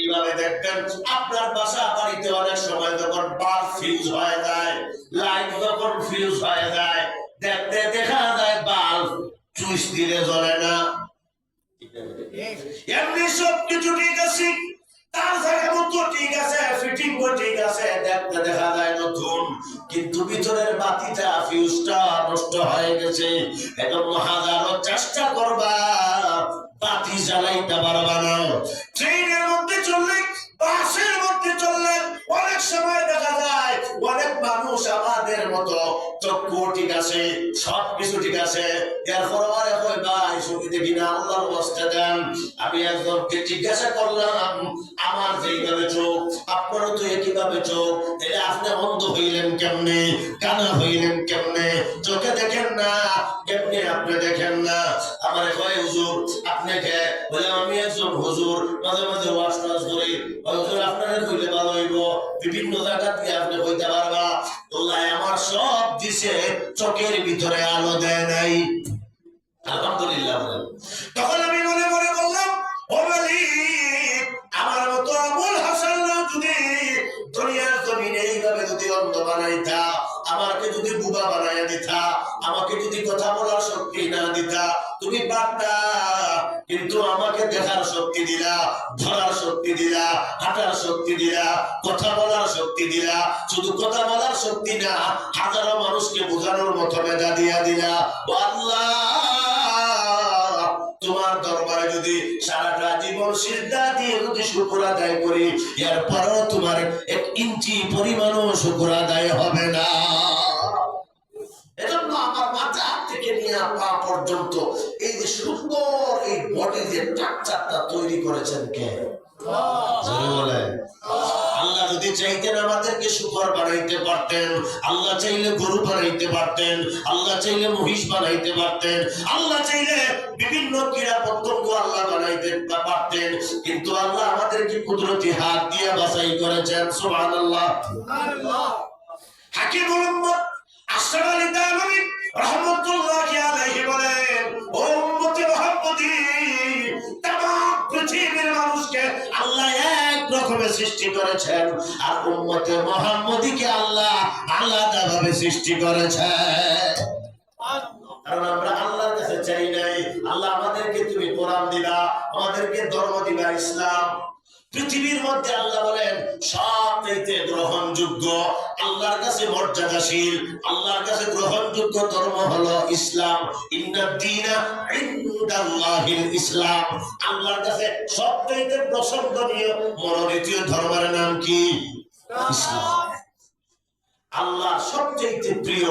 এইভাবে দেখবেন আপনার বাসা বাড়িতে অনেক সময় যখন বার ফিউজ হয়ে যায় লাইট যখন ফিউজ হয়ে যায়, দেখতে দেখা যায় বাল্ব চুইস দিলে জ্বলে না। এমনি সব কিছু ঠিক আছে, তার জায়গা মতো ঠিক আছে ফিটিং ঠিক আছে, দেখতে দেখা যায় নতুন, কিন্তু ভিতরের বাতিটা ফিউজটা নষ্ট হয়ে গেছে এখন হাজারো চেষ্টা করবা। বাতি জ্বালাইতে পারবা না ট্রেনের মধ্যে চললে বাসের মধ্যে চললে অনেক সময় দেখা যায় মতো চক্ষু ঠিক আছে সব ঠিক আছে। এরপর আরে কই ভাই ছবি দেখি না আল্লাহর অবস্থা দেন। আমি একজনকে জিজ্ঞাসা করলাম, আমার যেইভাবে চোখ, আপনারও তো একইভাবে চোখ, তাহলে আপনি অন্ধ হইলেন কেমনে? কানা হইলেন কেমনে? চোখে দেখেন না, কেমনে আপনি দেখেন না? আমার কয় হুজুর, আপনাকে বলে আমি একজন হুজুর, মাঝে মাঝে ওয়াশ টাশ করি হুজুর, আপনারা কইলে ভালো হইব। বিভিন্ন জায়গা থেকে আপনি কইতে পারবা। আল্লাহ আমার দিছে চোখের ভিতরে আলো দেয় নাই। আলহামদুলিল্লাহ আমাকে দেখার শক্তি দিলা, ধরার শক্তি দিলা, হাঁটার শক্তি দিলা, কথা বলার শক্তি দিলা। শুধু কথা বলার শক্তি না, হাজারো মানুষকে বোঝানোর মতো মেধা দিয়া দিলা। তোমার দরবারে যদি সারাটা জীবন সিদ্ধা দিয়ে যদি শুকুর আদায় করি, এরপরও তোমার এক ইঞ্চি পরিমাণও শুকুর আদায় হবে করেছেন কে? বলেন। আল্লাহ যদি চাইতেন আমাদেরকে সুখর বানাইতে পারতেন আল্লাহ চাইলে গরু বানাইতে পারতেন আল্লাহ চাইলে মহিষ বানাইতে পারতেন আল্লাহ চাইলে বিভিন্ন ক্রীড়া পতঙ্গ আল্লাহ বানাইতে পারতেন কিন্তু আল্লাহ আমাদেরকে কুদরতি হাত দিয়ে বাছাই করেছেন সুবহানাল্লাহ। হাকিম মোহাম্মদ আশরাফ আলী তানভী রহমাতুল্লাহি আলাইহি বলেন সৃষ্টি করেছেন? আর উম্মতে আল্লাহ আলাদাভাবে সৃষ্টি করেছেন। ইসলাম। পৃথিবীর মধ্যে আল্লাহ বলেন, সবচাইতে গ্রহণযোগ্য, আল্লাহর কাছে মর্যাদাশীল, আল্লাহর কাছে গ্রহণযোগ্য ধর্ম হলো ইসলাম। ইন্নাদ্দীনা ইনদাল্লাহিল ইসলাম। আল্লাহর কাছে সবচাইতে প্রসন্দনীয় মনোনীতীয় ধর্মের নাম কি? ইসলাম। আল্লাহ সবচেয়ে প্রিয়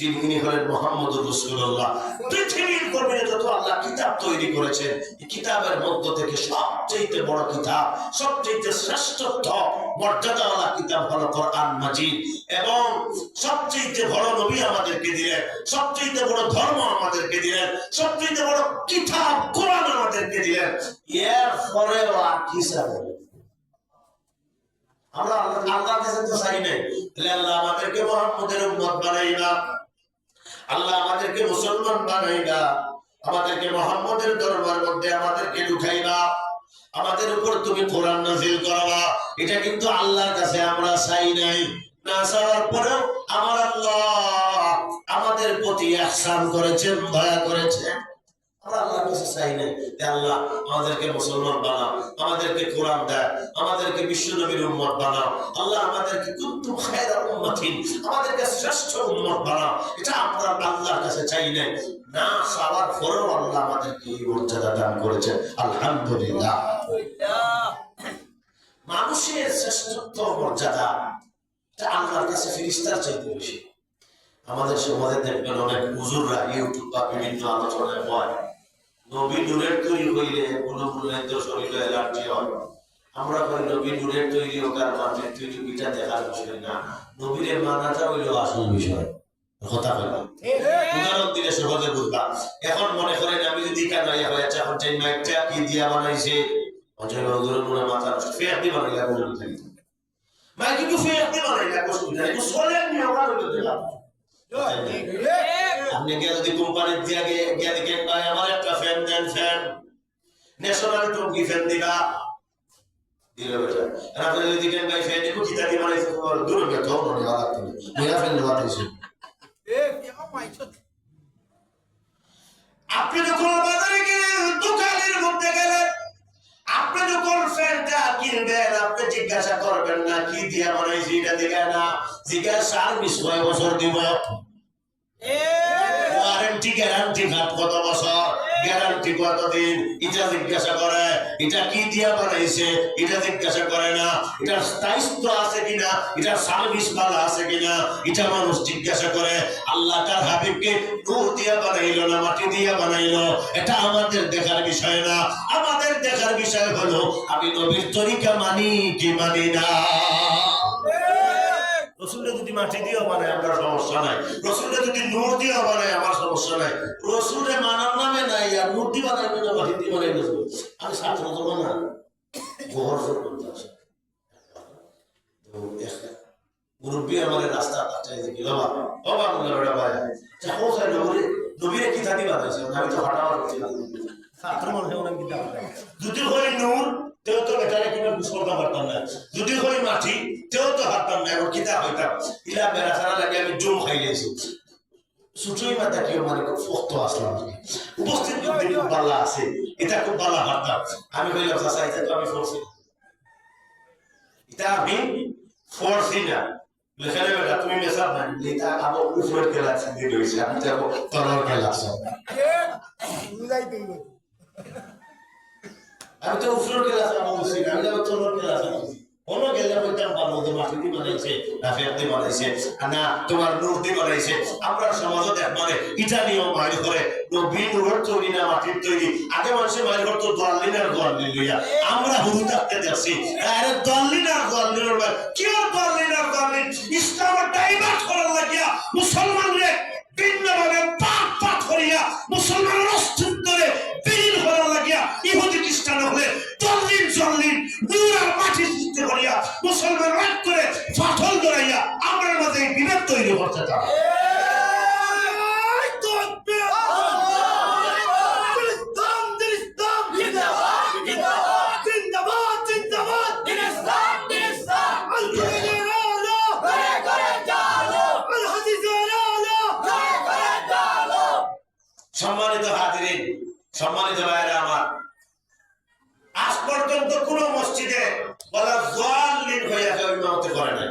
তিনি হলেন মোহাম্মদ রসুল্লাহ পৃথিবীর কর্মীরা যত আল্লাহ কিতাব তৈরি করেছেন কিতাবের মধ্য থেকে সবচেয়ে বড় কিতাব সবচেয়ে শ্রেষ্ঠত্ব মর্যাদাওয়ালা কিতাব হলো কোরআন মাজিদ। এবং সবচেয়ে বড় নবী আমাদেরকে দিলেন সবচেয়ে বড় ধর্ম আমাদেরকে দিলেন সবচেয়ে বড় কিতাব কোরআন আমাদেরকে দিলেন। এর পরেও আর কি আমরা আল্লাহ আল্লাহর কাছে তো চাই নাই। আল্লাহ আমাদেরকে মোহাম্মদের উম্মত বানাইবা। আল্লাহ আমাদেরকে মুসলমান বানাইবা আমাদেরকে মোহাম্মদের দরবার মধ্যে আমাদেরকে ঢুকাইবা আমাদের উপর তুমি কোরআন নাজিল করাবা। এটা কিন্তু আল্লাহর কাছে আমরা চাই নাই। না চাওয়ার পরেও আমার আল্লাহ আমাদের প্রতি আহসান করেছেন, দয়া করেছেন। মানুষের আমাদের সমাজে দেখবেন অনেক হুজুররা ইউটিউব বা বিভিন্ন আলোচনায় হয় নবী নূরের তৈরি হইলে কোনো মূল্যায়িত শরীরে অ্যালার্জি হয়। আমরা কই, নবী নূরের তৈরি হোক আর মাটির তৈরি বিটা দেখার বিষয় না। নবীরের মানাটা হইল আসল বিষয়। কথা বলবা উদাহরণ দিলে সহজে এখন মনে করেন আমি যদি কি দিয়া বানাইছে, অজয় হুজুরের মনে মাথা ফেয়ার দি বানাইলা কোনো থাকি মাইক কিন্তু ফেয়ার দি বানাইলা কষ্ট নাই সোলের নিয়ম হইল আপনি গিয়ে যদি কোম্পানির দিয়ে গিয়ে দেখেন ভাই, আমার একটা ফ্যান দেন ফ্যান ন্যাশনাল টঙ্কি ফ্যান দিবা। দিলে বেটা। আর আপনি যদি কেন ভাই না জিজ্ঞাসা সার্ভিস কয় বছর দিব ওয়ারেন্টি গ্যারান্টি খাত কত বছর গ্যারান্টি কত এটা জিজ্ঞাসা করে এটা কি দিয়া বানাইছে এটা জিজ্ঞাসা করে না এটার স্থায়িত্ব আছে কিনা এটার সার্ভিস ভালো আছে কিনা এটা মানুষ জিজ্ঞাসা করে আল্লাহ তার হাবিবকে নূর দিয়া বানাইলো না মাটি দিয়া বানাইলো এটা আমাদের দেখার বিষয় না আমাদের দেখার বিষয় হলো আমি নবীর তরিকা মানি কি মানি না রসুলটা যদি মাটি দিয়েও বানায়, আমার সমস্যা নাই। রসুলটা যদি নূর দিয়েও বানায়, আমার সমস্যা নাই। রসুলে মানার নামে নাই, আর নূর দিয়ে বানাইবে না মাটি দিয়ে বানাই দেবো আমি ছাত্র না। জোর করতে আমি তো ছাত্র মনে হয় কি যদি সুচই মাথা কেউ মানে খুব শক্ত আসলাম। উপস্থিত যদি খুব বালা আছে। এটা খুব বালা হারতাম আমি কইলাম চাচা এটা তো আমি না। এটা আমি ফোরছি না। লেখালে বেটা তুমি মেসাব না এটা আমার উপরের খেলা ছিঁড়ে রয়েছে আমি যাব তলার আছে। আমি তো উপরের ক্লাস আমার বলছি আমি যাব তলার ক্লাস কোনো গেলে বানাইছে দিয়ে বানাইছে, না তোমার নূর দিয়ে বানাইছে আমরা মানে ইটা করে নবী নূরের তৈরি না মাটির তৈরি। আগে মানুষের মারি করতো দোয়াল্লিন আর দোয়াল্লিন লইয়া। আমরা হুরু থাকতে যাচ্ছি আরে দোয়াল্লিন আর দোয়াল্লিনের মার কি আর দোয়াল্লিন আর দোয়াল্লিন? ইসলামের ডাইভার্ট করার লাগিয়া মুসলমানরে তৈরি করতে চায় সম্মানিত হাজিরিন, সম্মানিত ভাইরা আমার, আজ পর্যন্ত কোন মসজিদে বলা হইয়া কেউ ইমামতি করে নাই।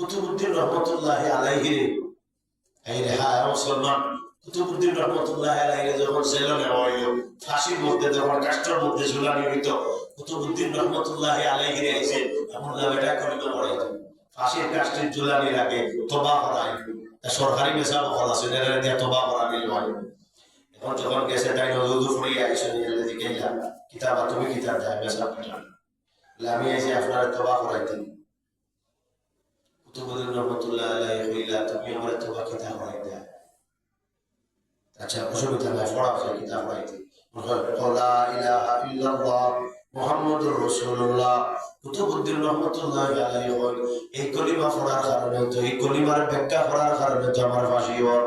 কুতুবুদ্দিন রহমতুল্লাহ আলাইহি। এই হ্যাঁ মুসলমান, কুতুবুদ্দিন রহমতুল্লাহ আলাইহি যখন জেলে নেওয়া হইল, ফাঁসির মধ্যে, যখন কাষ্টের মধ্যে ঝুলানি হইত কুতুবুদ্দিন রহমতুল্লাহ আলাইহি এসে এমন এটা করিতে পড়াইত ফাঁসির কাষ্টের ঝুলানির আগে তোবা সরকারি মেসা বকল আছে দিয়া তোবা করা নিল হয়। এখন যখন গেছে, তাই নজরুল ফুড়ি আইসে নিয়ে দিকে কিতাব তুমি কিতাব যায় মেসা পাঠান আমি এসে আপনার তোবা করাইতেন রহমতুল্লাহ তুমি আমার কিতাব আচ্ছা অসুবিধা নাই পড়া যায় কিতাব করাইতে লা ইলাহা ইল্লাল্লাহ মুহাম্মাদুর রাসূলুল্লাহ। কুতুবুদ্দিন রহমতুল্লাহ আলাইহি কই এই কলিমা পড়ার কারণে তো এই কলিমার ব্যাখ্যা করার কারণে তো আমার ফাঁসি হওয়ার।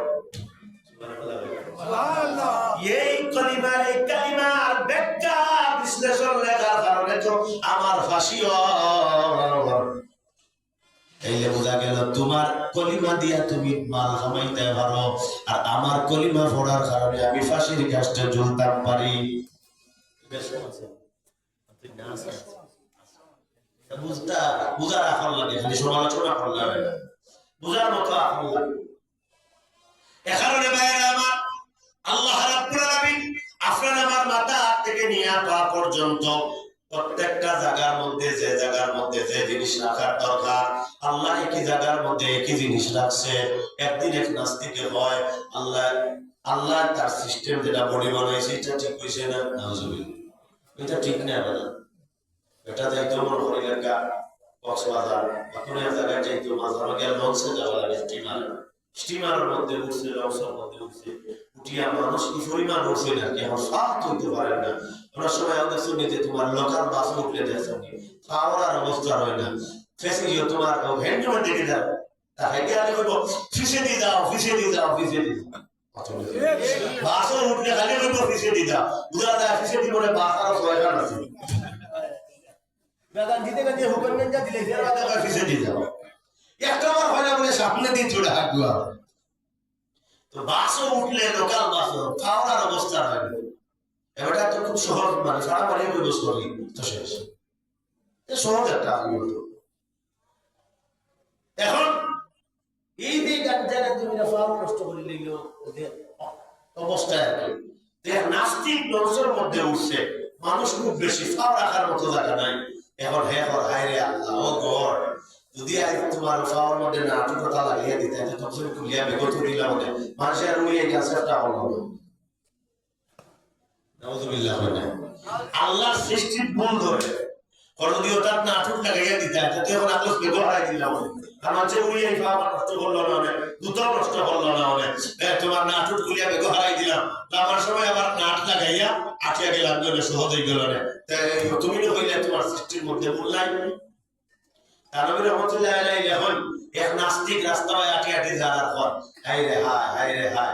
এই কলিমার এই কালিমার ব্যাখ্যা বিশ্লেষণ লেখার কারণে তো আমার ফাঁসি তাইলে বোঝা গেল, তোমার কলিমা দিয়া তুমি মাল কামাইতে পারো। আর আমার কলিমা পড়ার কারণে আমি ফাঁসির গাছটা ঝুলতাম পারি। আপনার আমার মাথা থেকে নিয়ে পা পর্যন্ত প্রত্যেকটা জায়গার মধ্যে, যে জায়গার মধ্যে যে জিনিস রাখার দরকার, আল্লাহ একই জায়গার মধ্যে একই জিনিস রাখছে। একদিন এক নাস্তিকে হয়, আল্লাহ আল্লাহ তার সিস্টেম যেটা বডি বানাইছে এটা ঠিক হয়েছে না? এটা ঠিক না দাদা এটা মনে করি এলাকা কক্সবাজার। কোনো এক জায়গায় যাইতো মাঝে আমাকে লঞ্চে যাওয়া লাগে স্টিমার স্টিমারের মধ্যে উঠছে লঞ্চের মধ্যে উঠছে উঠিয়া মানুষ কি পরিমাণ উঠছে না কি সব তুলতে পারেন না। সময় আমাদের যে তোমার লোকাল বাস উঠলে দেয় সঙ্গে খাওয়ার অবস্থা হয় না। ফেসে গিয়ে তোমার দেখে যাও তা হেঁটে আলে কইব ফিসে দিয়ে যাও ফিসে দিয়ে যাও ফিসে দিয়ে যাও বাসও উঠলে খালি কইব ফিসে দিয়ে যাও উদা দা ফিসে দিয়ে বলে বাস আর ছয় কান আছে। বেদান দিতে গেছে হুকুম যা দিলে ফিসে দিয়ে যাও। হয় তো বাসও উঠলে লোকাল খাওয়ার অবস্থা হয় এবারটা তো খুব সহজ মানে সারা ব্যবস্থা তো শেষ। সহজ একটা আমি এখন এই যে তুমি নষ্ট করে ওদের অবস্থায় আর নাস্তিক মধ্যে উঠছে, মানুষ খুব বেশি ফাও রাখার মতো জায়গা নাই। এখন হে হর, হায় রে আল্লাহ, ও গড। যদি আজ তোমার ফাওয়ার মধ্যে না কথা লাগিয়ে দিতে তো তখন খুলিয়া বেগত দিলাম মনে মানুষের উড়িয়ে গেছে, একটা হল নাউজুবিল্লাহ না আল্লাহর সৃষ্টির ধরে। নাটক লাগাইয়া দিতে এখন আল্লাহ দিলাম যে উড়িয়ে ফাওয়ার নষ্ট করল না অনেক নষ্ট করল না তোমার নাটক গুলিয়া ব্যবহারাই দিলাম। তো আমার সময় আবার নাট লাগাইয়া আটিয়া গেলাম, গেলে সহজ হয়ে গেল না তুমি না হইলে তোমার সৃষ্টির মধ্যে ভুল তানবী রহমতুল্লাহ এখন এক নাস্তিক রাস্তায় আটকে আটকে যাওয়ার পর হাই রে হায় হাই রে হায়।